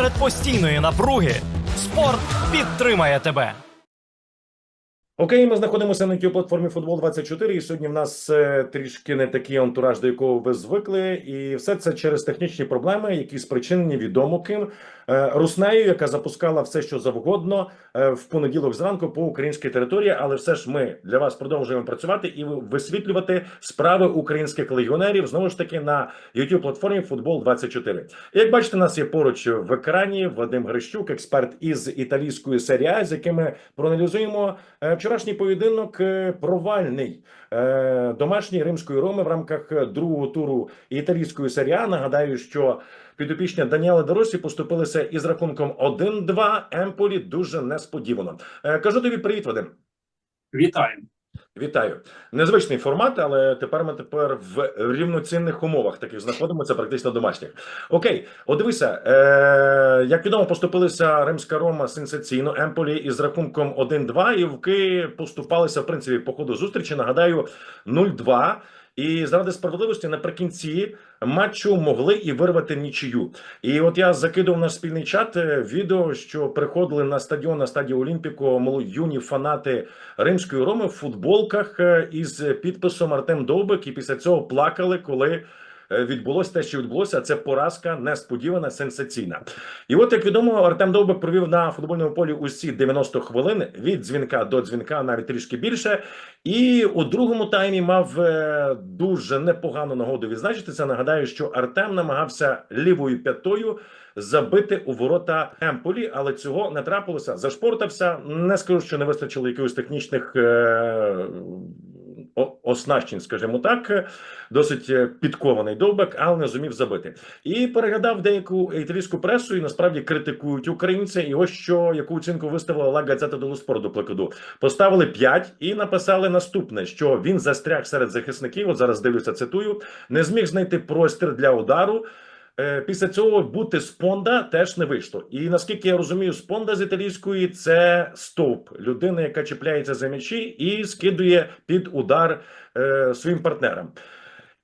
Серед постійної напруги. Спорт підтримає тебе. Окей, ми знаходимося на youtube платформі Футбол 24 і сьогодні в нас е, трішки не такий антураж, до якого ви звикли, і все це через технічні проблеми, які спричинені відомо ким Руснею, яка запускала все, що завгодно е, в понеділок зранку по українській території. Але все ж ми для вас продовжуємо працювати і висвітлювати справи українських легіонерів знову ж таки на youtube платформі Футбол 24 Як бачите, нас є поруч в екрані Вадим Грищук, експерт із італійської серії з якими проаналізуємо е, вчорашній поєдинок е, провальний е, домашньої римської роми в рамках другого туру італійської серії А. Нагадаю, що підопічня Даніела Доросі поступилися із рахунком 1-2 Емполі дуже несподівано. Е, Кажу тобі привіт, Вадим. Вітаю. Вітаю. Незвичний формат, але тепер ми тепер в рівноцінних умовах таких знаходимося, практично домашніх. Окей, от е, як відомо, поступилися Римська Рома сенсаційно Емполі із рахунком 1-2, і вки поступалися в принципі по ходу зустрічі. Нагадаю, 0-2. І заради справедливості наприкінці матчу могли і вирвати нічию. І от я закидав наш спільний чат е, відео, що приходили на стадіон на стадії Олімпіко молоді юні фанати римської роми в футболках е, із підписом Артем Довбик, і після цього плакали, коли. Е, Відбулося те, що відбулося, це поразка несподівана, сенсаційна. І от як відомо, Артем Довбик провів на футбольному полі усі 90 хвилин від дзвінка до дзвінка, навіть трішки більше. І у другому таймі мав е, дуже непогану нагоду відзначитися. Нагадаю, що Артем намагався лівою п'ятою забити у ворота Емполі, але цього не трапилося. Зашпортався. Не скажу, що не вистачило якихось технічних е, о- оснащень, скажімо так. Досить е, підкований довбек, але не зумів забити. І переглядав деяку італійську пресу, і насправді критикують українця. І ось що яку оцінку виставила Ла Газета дело Спорту до прикладу. Поставили 5 і написали наступне: що він застряг серед захисників. От зараз дивлюся, цитую, не зміг знайти простір для удару. Е, Після цього бути спонда теж не вийшло. І наскільки я розумію, спонда з італійської це стовп, людина, яка чіпляється за м'ячі і скидує під удар е, своїм партнерам.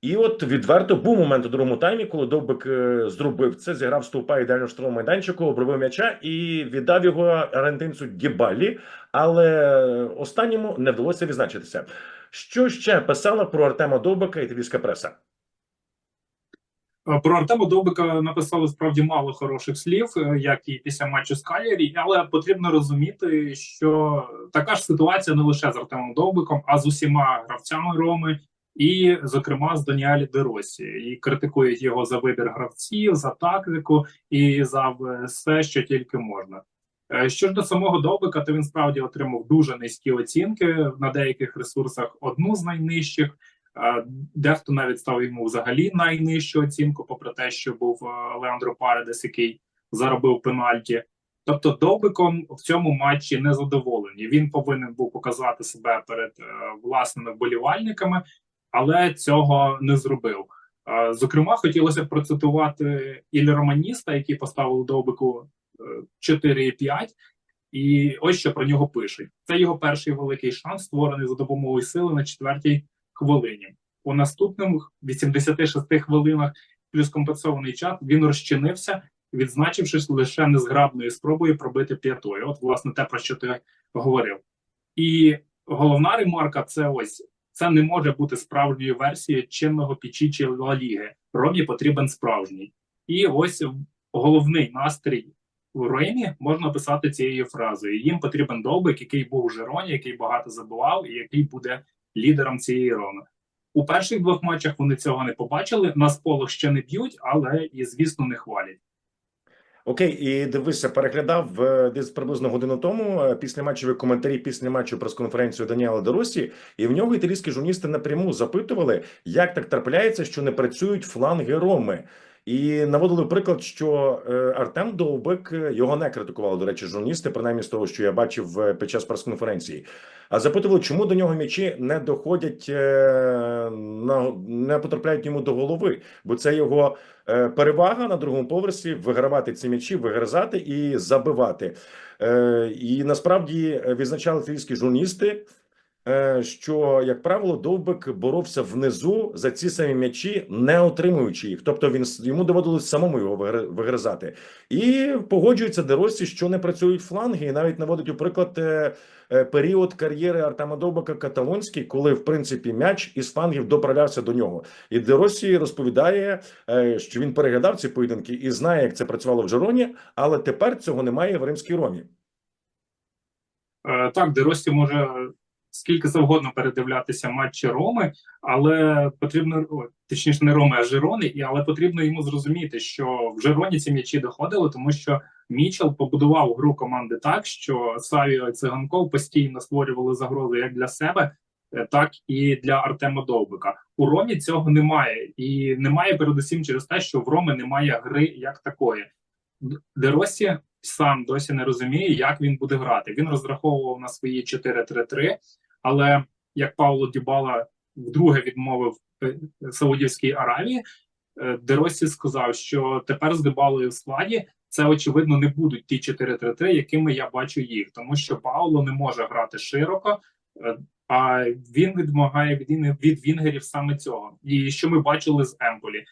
І от відверто був момент у другому таймі, коли Довбик е, зробив це, зіграв стовпа ідеально в штрафному майданчику, обробив м'яча і віддав його аргентинцю Дібалі. Але останньому не вдалося відзначитися. Що ще писала про Артема Довбика італійська преса? Е, Про Артема Довбика написали справді мало хороших слів, е, як і після матчу з Калярі, але потрібно розуміти, що така ж ситуація не лише з Артемом Довбиком, а з усіма гравцями Роми, і, зокрема, з Доніалі Деросі. І критикують його за вибір гравців, за тактику і за все, що тільки можна. Е, Що ж до самого Довбика, то він справді отримав дуже низькі оцінки на деяких ресурсах, одну з найнижчих. Е, Дехто навіть став йому взагалі найнижчу оцінку, попри те, що був е, Леандро Паредес, який заробив пенальті. Тобто, Довбиком в цьому матчі не задоволені. Він повинен був показати себе перед е, власними вболівальниками, але цього не зробив. Е, Зокрема, хотілося б процитувати Ілля Романіста, який поставив Довбику е, 4,5. І ось що про нього пишуть: це його перший великий шанс, створений за допомогою сили на четвертій хвилині. У наступних 86 хвилинах, плюс компенсований час, він розчинився, відзначившись лише незграбною спробою пробити п'ятою. От, власне, те, про що ти говорив. І головна ремарка це ось це не може бути справжньою версією чинного Пічічі Ла Ліги. Ромі потрібен справжній. І ось головний настрій у Римі можна писати цією фразою: їм потрібен довбик, який був у Жероні, який багато забував, і який буде лідером цієї роми. У перших двох матчах вони цього не побачили. На сполох ще не б'ють, але і звісно не хвалять. Окей, і дивися, переглядав е, десь приблизно годину тому е, після матчеві коментарі після матчу прес-конференцію Даніела Доросі, і в нього італійські журналісти напряму запитували, як так трапляється, що не працюють фланги Роми. І наводили приклад, що е, Артем Довбик е, його не критикували, до речі, журналісти, принаймні з того, що я бачив е, під час прес-конференції. А запитували, чому до нього м'ячі не доходять, не потрапляють йому до голови, бо це його перевага на другому поверсі вигравати ці м'ячі, вигризати і забивати. І насправді відзначали італійські журналісти. Е, що, як правило, Довбик боровся внизу за ці самі м'ячі, не отримуючи їх. Тобто він йому доводилось самому його вигри- вигризати. І погоджується Деросі, що не працюють фланги, і навіть наводить у приклад е, е, період кар'єри Артема Довбика Каталонський, коли в принципі м'яч із флангів доправлявся до нього. І Деросі розповідає, що він переглядав ці поєдинки і знає, як це працювало в Джероні, але тепер цього немає в римській ромі. Так, Деросі може скільки завгодно передивлятися матчі Роми, але потрібно точніше не Роми, а Жирони, і але потрібно йому зрозуміти, що в Жироні ці м'ячі доходили, тому що Мічел побудував гру команди так, що Савіо і Циганков постійно створювали загрозу як для себе, е, так і для Артема Довбика. У Ромі цього немає, і немає передусім через те, що в Роми немає гри як такої. Деросі сам досі не розуміє, як він буде грати. Він розраховував на свої 4-3-3, але як Павло Дібала вдруге відмовив е, Саудівській Аравії, е, Деросі сказав, що тепер з Дебалою в складі це очевидно не будуть ті 4-3-3, якими я бачу їх, тому що Пауло не може грати широко. е, А він відмагає від, від вінгерів саме цього. І що ми бачили з Емполі?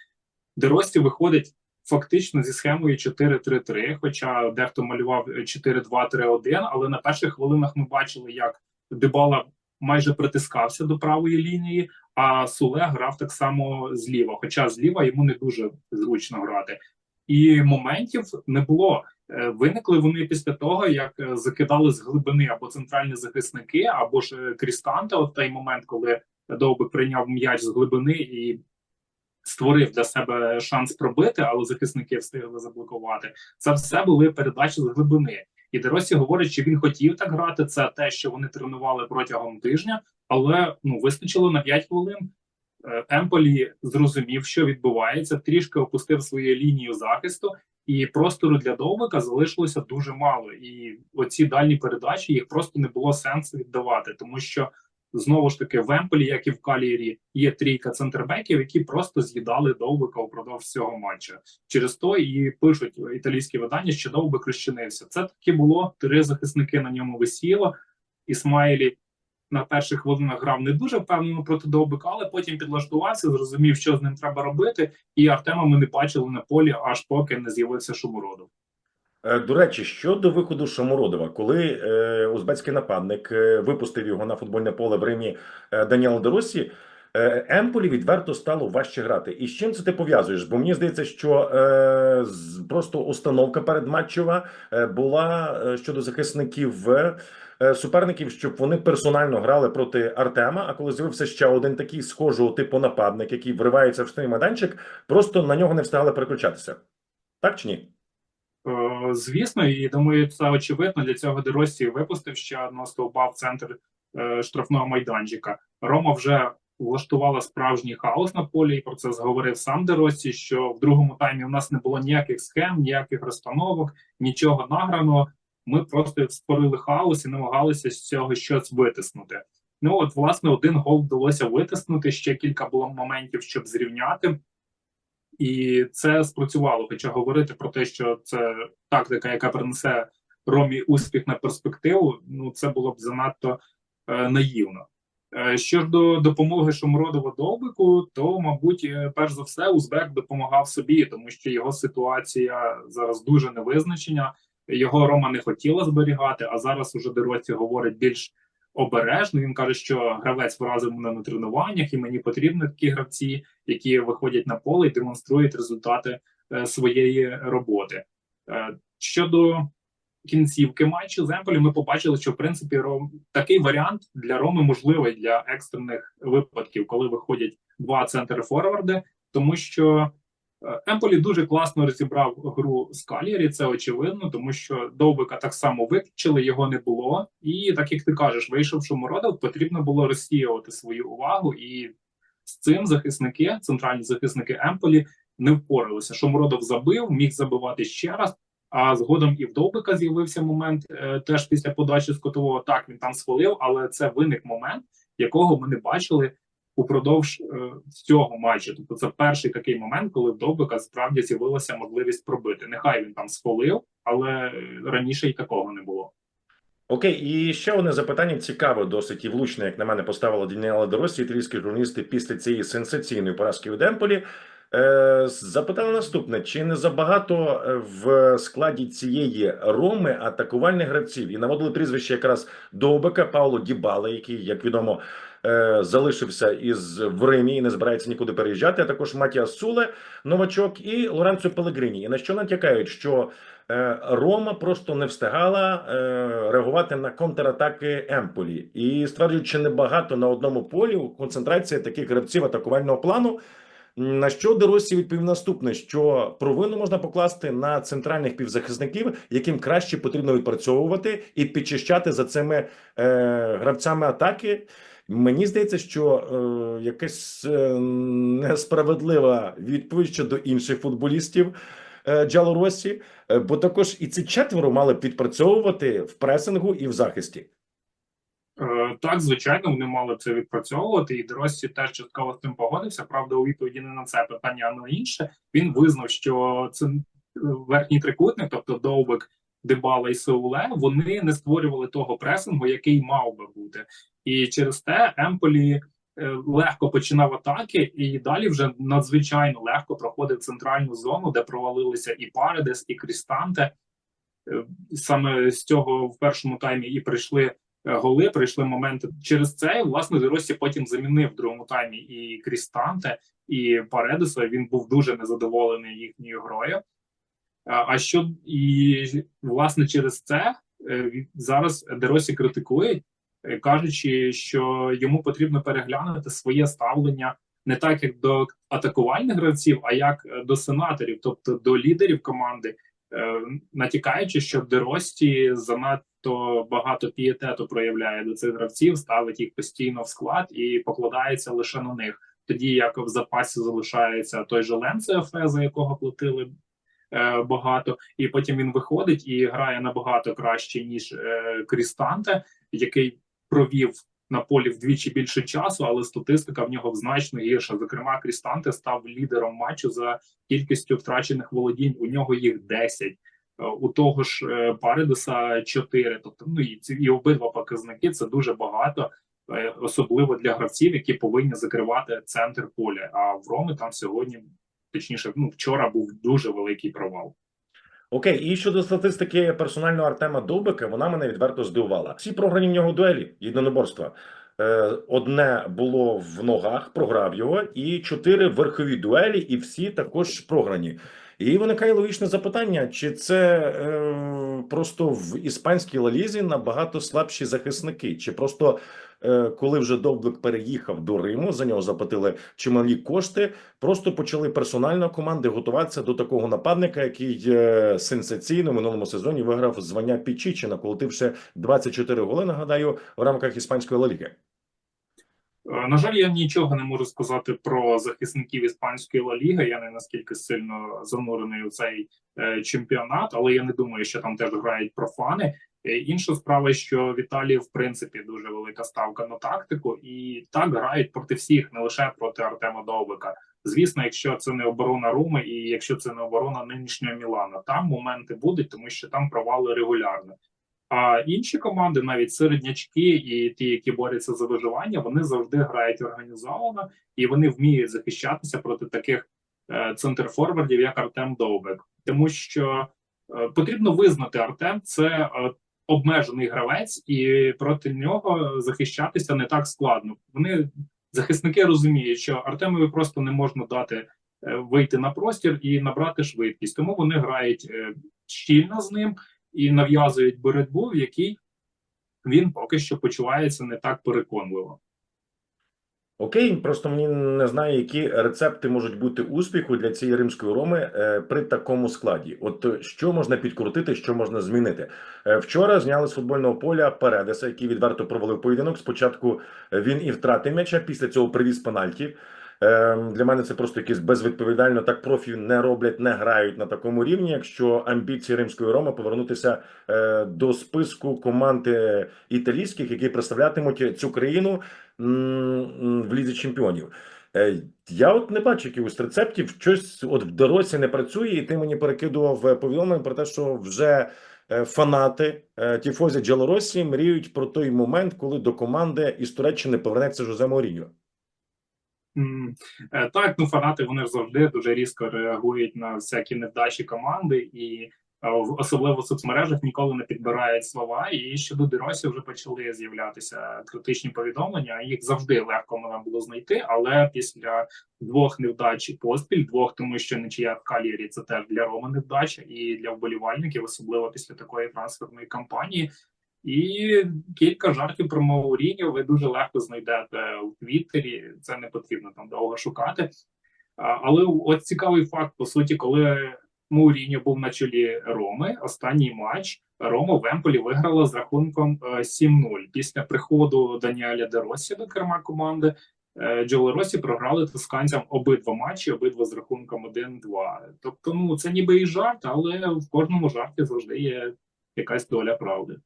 Деросі виходить фактично зі схемою 4-3-3, хоча дехто малював 4-2-3-1, але на перших хвилинах ми бачили, як Дебала майже притискався до правої лінії, а Суле грав так само зліва, хоча зліва йому не дуже зручно грати. І моментів не було. Е, Виникли вони після того, як е, закидали з глибини або центральні захисники, або ж е, Крістанте, от той момент, коли Довбик прийняв м'яч з глибини і створив для себе шанс пробити, але захисники встигли заблокувати. Це все були передачі з глибини. І Деросі говорить, що він хотів так грати. Це те, що вони тренували протягом тижня, але ну вистачило на 5 хвилин. Е, Емполі зрозумів, що відбувається, трішки опустив свою лінію захисту, і простору для довбика залишилося дуже мало. І оці дальні передачі їх просто не було сенсу віддавати, тому що знову ж таки в Емполі, як і в Калірі, є трійка центрбеків, які просто з'їдали довбика упродовж цього матчу. Через то і пишуть італійські видання, що довбик розчинився. Це таки було три захисники на ньому висіло. Ісмаїлі на перших хвилинах грав не дуже впевнено проти довбика, але потім підлаштувався, зрозумів, що з ним треба робити. І Артема ми не бачили на полі, аж поки не з'явився Шумородов. Е, До речі, щодо виходу Шамородова, коли е, узбецький нападник е, випустив його на футбольне поле в Римі е, Даніело Деросі, е, Емполі відверто стало важче грати. І з чим це ти пов'язуєш? Бо мені здається, що е, просто установка передматчева е, була е, щодо захисників е, суперників, щоб вони персонально грали проти Артема. А коли з'явився ще один такий схожого типу нападник, який вривається в штрафний майданчик, просто на нього не встигали переключатися. Так чи ні? Е, Звісно, і думаю, це очевидно. Для цього Деросі випустив ще одного стовба в центр е, штрафного майданчика. Рома вже влаштувала справжній хаос на полі, і про це зговорив сам Деросі. Що в другому таймі у нас не було ніяких схем, ніяких розстановок, нічого награного. Ми просто створили хаос і намагалися з цього щось витиснути. Ну от, власне, один гол вдалося витиснути. Ще кілька було моментів, щоб зрівняти. І це спрацювало. Хоча говорити про те, що це тактика, яка принесе Ромі успіх на перспективу, ну це було б занадто е, наївно. Е, що ж до допомоги Шумородова Довбику, то мабуть, е, перш за все, Узбек допомагав собі, тому що його ситуація зараз дуже невизначена. Його Рома не хотіла зберігати, а зараз уже Деросі говорить більш обережно. Він каже, що гравець вразив мене на тренуваннях, і мені потрібні такі гравці, які виходять на поле і демонструють результати е, своєї роботи. Е, щодо кінцівки матчу з ми побачили, що в принципі Ром такий варіант для Роми можливий для екстрених випадків, коли виходять два центри форварди, тому що Емполі дуже класно розібрав гру з Калірі, це очевидно, тому що Довбика так само виключили, його не було. І так як ти кажеш, вийшов Шумородов, потрібно було розсіювати свою увагу, і з цим захисники, центральні захисники Емполі, не впоралися. Шумородов забив, міг забивати ще раз. А згодом і в Довбика з'явився момент е, теж після подачі з котового. Так він там схвалив, але це виник момент, якого ми не бачили упродовж е, цього матчу. Тобто, це перший такий момент, коли в Довбика справді з'явилася можливість пробити. Нехай він там схвалив, але е, раніше й такого не було. Окей, і ще одне запитання цікаве, досить і влучне, як на мене, поставила Дініела Доросі, італійські журналісти після цієї сенсаційної поразки від Емполі. Е, запитали наступне: чи не забагато е, в складі цієї роми атакувальних гравців? І наводили прізвище якраз Довбека Пауло Дібала, який, як відомо, е, залишився із в Римі і не збирається нікуди переїжджати. А також Матіа Суле, новачок, і Лоренцо Пелегрині. І на що натякають, що е, Рома просто не встигала е, реагувати на контратаки Емполі, і стверджують, що небагато на одному полі концентрація таких гравців атакувального плану. На що Деросі відповів наступне: що провину можна покласти на центральних півзахисників, яким краще потрібно відпрацьовувати і підчищати за цими е, гравцями атаки. Мені здається, що е, якась е, несправедлива відповідь щодо інших футболістів е, Джало Росі, е, бо також і ці четверо мали підпрацьовувати в пресингу і в захисті. Е, Так, звичайно, вони мали це відпрацьовувати, і Доросі теж частково з тим погодився. Правда, у відповіді не на це питання, а на інше. Він визнав, що це е, верхній трикутник, тобто Довбек, Дебала і Сеуле, вони не створювали того пресингу, який мав би бути. І через те Емполі е, легко починав атаки, і далі вже надзвичайно легко проходив центральну зону, де провалилися і Паредес, і Крістанте. Е, Саме з цього в першому таймі і прийшли е, голи, прийшли моменти. Через це власне Деросі потім замінив в другому таймі і Крістанте, і Паредеса. Він був дуже незадоволений їхньою грою. А що і власне через це е, зараз Деросі критикують, е, кажучи, що йому потрібно переглянути своє ставлення не так як до атакувальних гравців, а як до сенаторів, тобто до лідерів команди, е, натякаючи, що Дерості занадто багато пієтету проявляє до цих гравців, ставить їх постійно в склад і покладається лише на них. Тоді як в запасі залишається той же Ленце Ефе, за якого платили багато, і потім він виходить і грає набагато краще ніж е, Крістанте, який провів на полі вдвічі більше часу, але статистика в нього значно гірша. Зокрема, Крістанте став лідером матчу за кількістю втрачених володінь. У нього їх 10. Е, У того ж е, Паридеса 4. Тобто, ну і ці і обидва показники це дуже багато, е, особливо для гравців, які повинні закривати центр поля. А в Роми там сьогодні, точніше, ну вчора був дуже великий провал. Окей, і щодо статистики персонального Артема Довбика, вона мене відверто здивувала. Всі програні в нього дуелі єдиноборства. Е, одне було в ногах, програв його, і чотири верхові дуелі, і всі також програні. І виникає логічне запитання: чи це е, просто в іспанській лалізі набагато слабші захисники, чи просто е, коли вже Довбик переїхав до Риму, за нього заплатили чималі кошти, просто почали персонально команди готуватися до такого нападника, який е, сенсаційно в минулому сезоні виграв звання Пічічі, наколотивши 24 голи. Нагадаю, в рамках іспанської Ла Ліги. Е, На жаль, я нічого не можу сказати про захисників іспанської Ла Ліги. Я не наскільки сильно занурений у цей е, чемпіонат, але я не думаю, що там теж грають профани. Е, Інша справа, що в в принципі дуже велика ставка на тактику, і так грають проти всіх, не лише проти Артема Довбика. Звісно, якщо це не оборона Руми, і якщо це не оборона нинішнього Мілана, там моменти будуть, тому що там провали регулярно. А інші команди, навіть середнячки і ті, які борються за виживання, вони завжди грають організовано і вони вміють захищатися проти таких е, центрфорвардів, як Артем Довбек, тому що е, потрібно визнати Артем це е, обмежений гравець, і проти нього захищатися не так складно. Вони захисники розуміють, що Артемові просто не можна дати е, вийти на простір і набрати швидкість, тому вони грають е, щільно з ним і нав'язують боротьбу, в якій він поки що почувається не так переконливо. Окей, просто мені не знаю, які рецепти можуть бути успіху для цієї римської роми е, при такому складі. От е, що можна підкрутити, що можна змінити? Е, вчора зняли з футбольного поля Передеса, який відверто провалив поєдинок. Спочатку він і втратив м'яча, після цього привіз пенальті. Е, Для мене це просто якесь безвідповідально. Так профі не роблять, не грають на такому рівні. Якщо амбіції римської роми повернутися е, до списку команд е, італійських, які представлятимуть цю країну в лізі чемпіонів. Е, Я от не бачу якихось рецептів. Щось от в дорозі не працює, і ти мені перекидував повідомлення про те, що вже фанати Тіфозі Джелоросі мріють про той момент, коли до команди із Туреччини повернеться Жозе Мауріньо. Е, Так, ну фанати вони завжди дуже різко реагують на всякі невдачі команди, і е, особливо в соцмережах ніколи не підбирають слова. І щодо Деросі вже почали з'являтися критичні повідомлення. Їх завжди легко можна було знайти, але після двох невдач поспіль, двох, тому що нічия в Калірі це теж для Рома невдача, і для вболівальників, особливо після такої трансферної кампанії. І кілька жартів про Мауріньо ви дуже легко знайдете у Твіттері. Це не потрібно там довго шукати. Але от цікавий факт: по суті, коли Мауріньо був на чолі Роми, останній матч Рома в Емполі виграла з рахунком е, 7-0. Після приходу Даніеля Деросі до керма команди. е, Джо Росі програли тосканцям обидва матчі, обидва з рахунком 1-2. Тобто, ну це ніби і жарт, але в кожному жарті завжди є якась доля правди.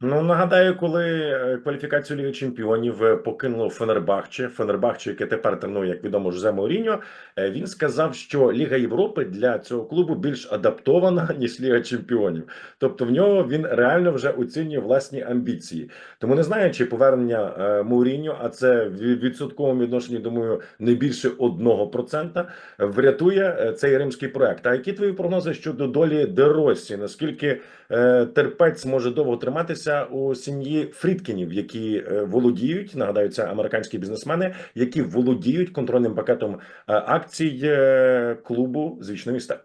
Ну нагадаю, коли е, кваліфікацію Ліги Чемпіонів е, покинуло Фенербахче, Фенербахче, яке тепер тренує, як відомо, Жозе Мауріньо, е, він сказав, що Ліга Європи для цього клубу більш адаптована ніж Ліга Чемпіонів. Тобто в нього він реально вже оцінює власні амбіції. Тому не знаю, чи повернення Мауріньо, а це в відсотковому відношенні, думаю, не більше 1%, врятує цей римський проект. А які твої прогнози щодо долі Деросі? Наскільки терпець може довго триматися у сім'ї Фрідкінів, які е, володіють, нагадаю, це американські бізнесмени, які володіють контрольним пакетом е, акцій е, клубу з вічного міста.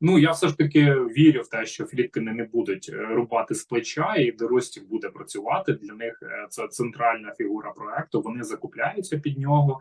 Ну я все ж таки вірю в те, що Фрідкини не будуть рубати з плеча, і Дорості буде працювати. Для них це центральна фігура проекту. Вони закупляються під нього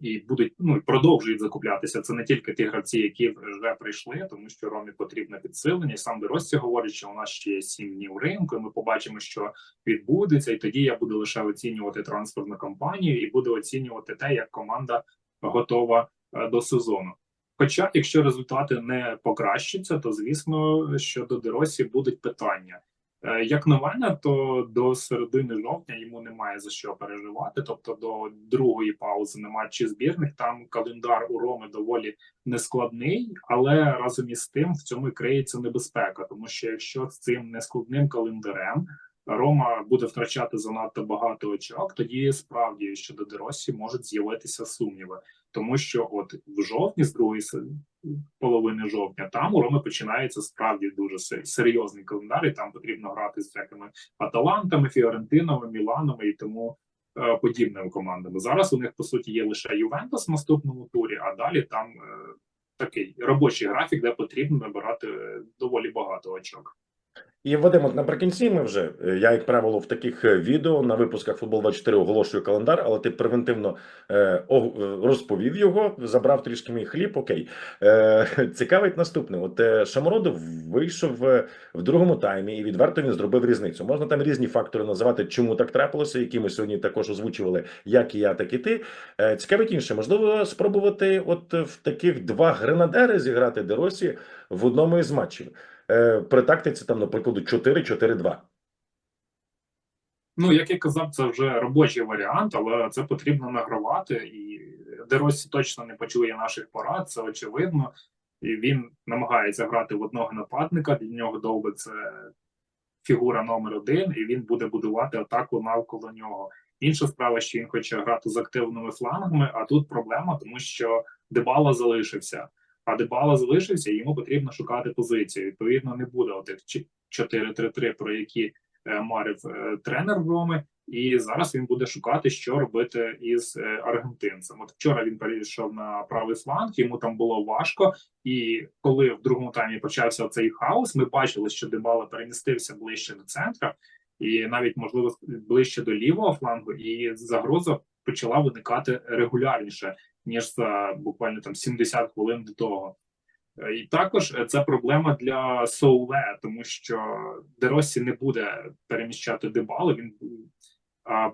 і будуть ну продовжують закуплятися. Це не тільки ті гравці, які вже прийшли, тому що Ромі потрібне підсилення. І сам Дорості говорить, що у нас ще є сім днів ринку. і Ми побачимо, що відбудеться, і тоді я буду лише оцінювати трансферну кампанію і буду оцінювати те, як команда готова е, до сезону. Хоча, якщо результати не покращаться, то звісно, щодо Деросі будуть питання. Е, Як на мене, то до середини жовтня йому немає за що переживати. Тобто до другої паузи на матчі збірних. Там календар у Роми доволі нескладний, але разом із тим в цьому і криється небезпека, тому що якщо з цим нескладним календарем Рома буде втрачати занадто багато очок, тоді справді щодо Деросі можуть з'явитися сумніви. Тому що от в жовтні, з другої половини жовтня, там у Роми починається справді дуже серйозний календар, і там потрібно грати з всякими Аталантами, Фіорентинами, Міланами і тому е, подібними командами. Зараз у них по суті є лише Ювентус в наступному турі, а далі там е, такий робочий графік, де потрібно набирати е, доволі багато очок. І Вадим, от наприкінці ми вже е, я, як правило, в таких е, відео на випусках футбол 24 оголошую календар, але ти превентивно е, е, розповів його, забрав трішки мій хліб. Окей, е, цікавить наступне. От е, Шамородов вийшов е, в другому таймі, і відверто він зробив різницю. Можна там різні фактори називати, чому так трапилося, які ми сьогодні також озвучували, як і я, так і ти. Е, цікавить інше, можливо, спробувати, от в таких два гренадери зіграти Деросі в одному із матчів. Е, при тактиці там, наприклад, 4-4-2. Ну, як я казав, це вже робочий варіант, але це потрібно награвати. І Деросі точно не почує наших порад, це очевидно. І він намагається грати в одного нападника. Для нього довго це фігура номер один, і він буде будувати атаку навколо нього. Інша справа, що він хоче грати з активними флангами, а тут проблема, тому що Дебала залишився. А Дебала залишився, йому потрібно шукати позицію. Відповідно, не буде отих 4-3-3, про які е, марив е, тренер Роми. І зараз він буде шукати, що робити із е, аргентинцем. От вчора він перейшов на правий фланг, йому там було важко. І коли в другому таймі почався цей хаос, ми бачили, що Дебала перемістився ближче до центра, і навіть можливо ближче до лівого флангу, і загроза почала виникати регулярніше ніж за буквально там 70 хвилин до того. Е, І також е, це проблема для Соуле, тому що Деросі не буде переміщати Дебалу, він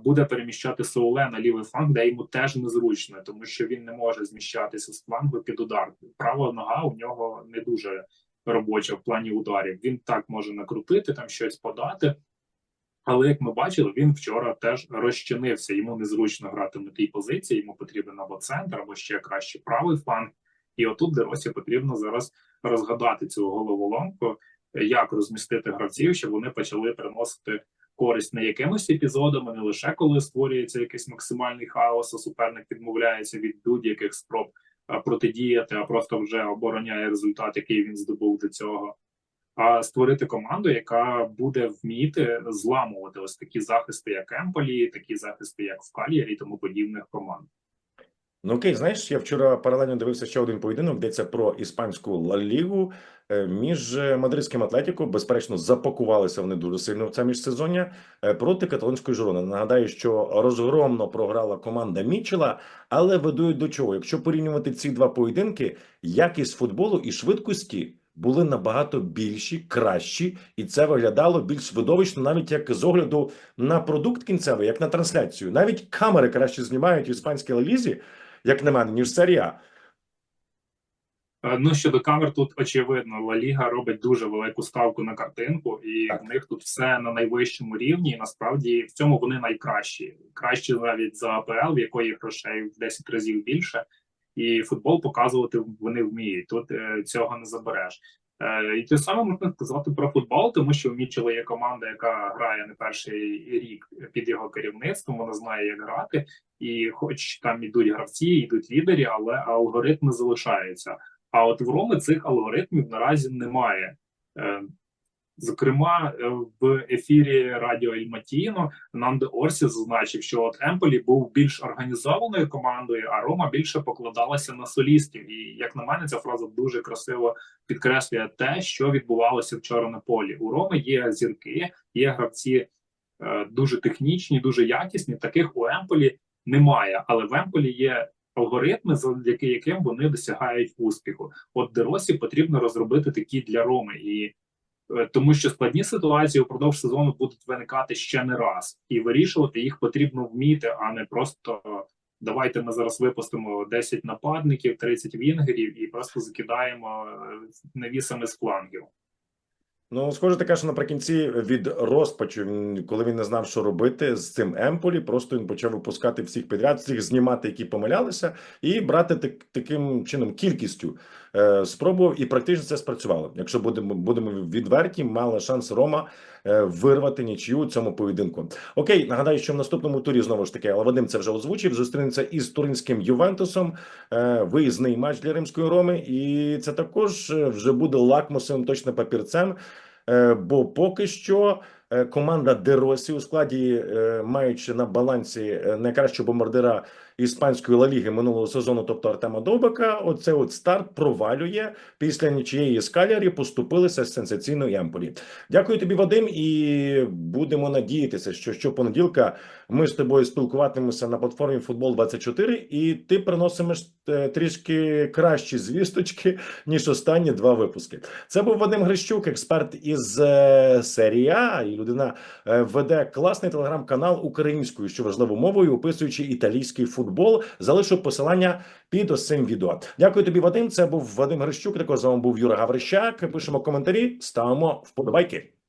буде переміщати Соуле на лівий фланг, де йому теж незручно, тому що він не може зміщатися з флангу під удар. Права нога у нього не дуже робоча в плані ударів. Він так може накрутити, там щось подати. Але як ми бачили, він вчора теж розчинився. Йому незручно грати на тій позиції, йому потрібен або центр, або ще краще правий фланг. І отут Деросі потрібно зараз розгадати цю головоломку. як розмістити гравців, щоб вони почали приносити користь не якимись епізодами, не лише коли створюється якийсь максимальний хаос, а суперник відмовляється від будь-яких спроб протидіяти, а просто вже обороняє результат, який він здобув до цього. А створити команду, яка буде вміти зламувати ось такі захисти, як Емполі, такі захисти, як в Кальярі і тому подібних команд. Ну окей, знаєш, я вчора паралельно дивився ще один поєдинок, йдеться про іспанську Ла Лігу е, між е, мадридським Атлетіко. Безперечно, запакувалися вони дуже сильно в це міжсезоння е, проти каталонської Жирони. Нагадаю, що розгромно програла команда Мічела, але ведуть до чого? Якщо порівнювати ці два поєдинки, якість футболу і швидкості. Були набагато більші, кращі, і це виглядало більш видовищно, навіть як з огляду на продукт кінцевий, як на трансляцію. Навіть камери краще знімають в іспанській лалізі, як на мене, ніж серія. Ну щодо камер, тут очевидно, Ла Ліга робить дуже велику ставку на картинку, і Так. в них тут все на найвищому рівні. І насправді в цьому вони найкращі, кращі навіть за АПЛ, в якої грошей в 10 разів більше. І футбол показувати вони вміють. Тут е, цього не забереш. Е, і те саме можна сказати про футбол, тому що у Мічела є команда, яка грає не перший рік під його керівництвом. Вона знає, як грати, і хоч там ідуть гравці, йдуть лідері, але алгоритми залишаються. А от в Роми цих алгоритмів наразі немає. Зокрема, е, в ефірі Радіо Ель Матіно Нанде Орсі зазначив, що от Емполі був більш організованою командою, а Рома більше покладалася на солістів. І як на мене, ця фраза дуже красиво підкреслює те, що відбувалося вчора на полі. У Роми є зірки, є гравці е, дуже технічні, дуже якісні. Таких у Емполі немає, але в Емполі є алгоритми, завдяки яким вони досягають успіху. От Деросі потрібно розробити такі для Роми, і тому що складні ситуації упродовж сезону будуть виникати ще не раз, і вирішувати їх потрібно вміти, а не просто давайте ми зараз випустимо 10 нападників, 30 вінгерів і просто закидаємо е, навісами з флангів. Ну, схоже, таке, що наприкінці від розпачу, коли він не знав, що робити з цим Емполі, просто він почав випускати всіх підряд, всіх знімати, які помилялися, і брати так, таким чином кількістю е, спробував, і практично це спрацювало. Якщо будемо будемо відверті, мала шанс Рома е, вирвати нічию цьому поєдинку. Окей, нагадаю, що в наступному турі знову ж таки, але Вадим це вже озвучив. Зустрінеться із туринським Ювентусом. Е, виїзний матч для римської Роми, і це також е, вже буде лакмусовим точно папірцем. Е, Бо поки що е, команда Деросі у складі, е, маючи на балансі е, найкращого бомбардира іспанської Ла Ліги минулого сезону, тобто Артема Довбика, оце от старт провалює після нічиєї з Калярі поступилися з сенсаційної Емполі. Дякую тобі, Вадим, і будемо надіятися, що щопонеділка ми з тобою спілкуватимемося на платформі Футбол 24 і ти приносимеш е, трішки кращі звісточки ніж останні два випуски. Це був Вадим Грищук, експерт із е, і людина е, веде класний телеграм-канал українською, що важливо мовою, описуючи італійський футбол. Залишу посилання під ось цим відео. Дякую тобі, Вадим. Це був Вадим Грищук. Також з вами був Юра Гаврищак. Пишемо коментарі, ставимо вподобайки.